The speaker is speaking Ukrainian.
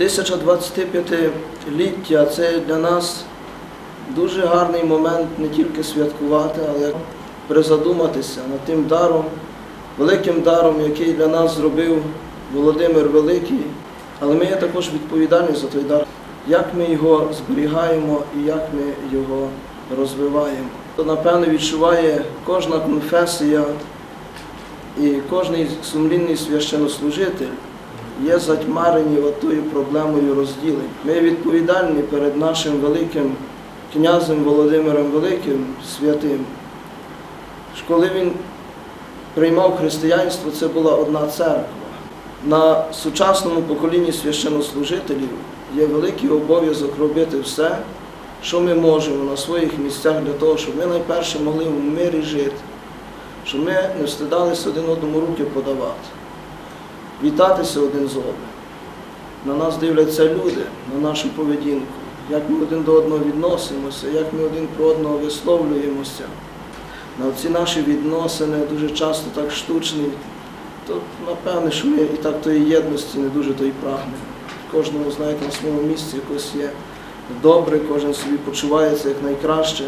1025-ліття це для нас дуже гарний момент не тільки святкувати, але призадуматися над тим даром, великим даром, який для нас зробив Володимир Великий. Але ми є також відповідальні за той дар, як ми його зберігаємо і як ми його розвиваємо. То, напевно, відчуває кожна конфесія і кожний сумлінний священнослужитель є затьмарені отою проблемою розділень. Ми відповідальні перед нашим великим князем Володимиром Великим святим. Коли він приймав християнство, це була одна церква. На сучасному поколінні священнослужителів є великий обов'язок робити все, що ми можемо на своїх місцях для того, щоб ми найперше могли в мирі жити, щоб ми не встидалися один одному руки подавати, вітатися один з одним. На нас дивляться люди, на нашу поведінку, як ми один до одного відносимося, як ми один про одного висловлюємося. На ці наші відносини дуже часто так штучні, то напевне, що ми і так тої єдності не дуже то й прагнемо. Кожному, знаєте, на своєму місці якось є добре, кожен собі почувається як найкраще.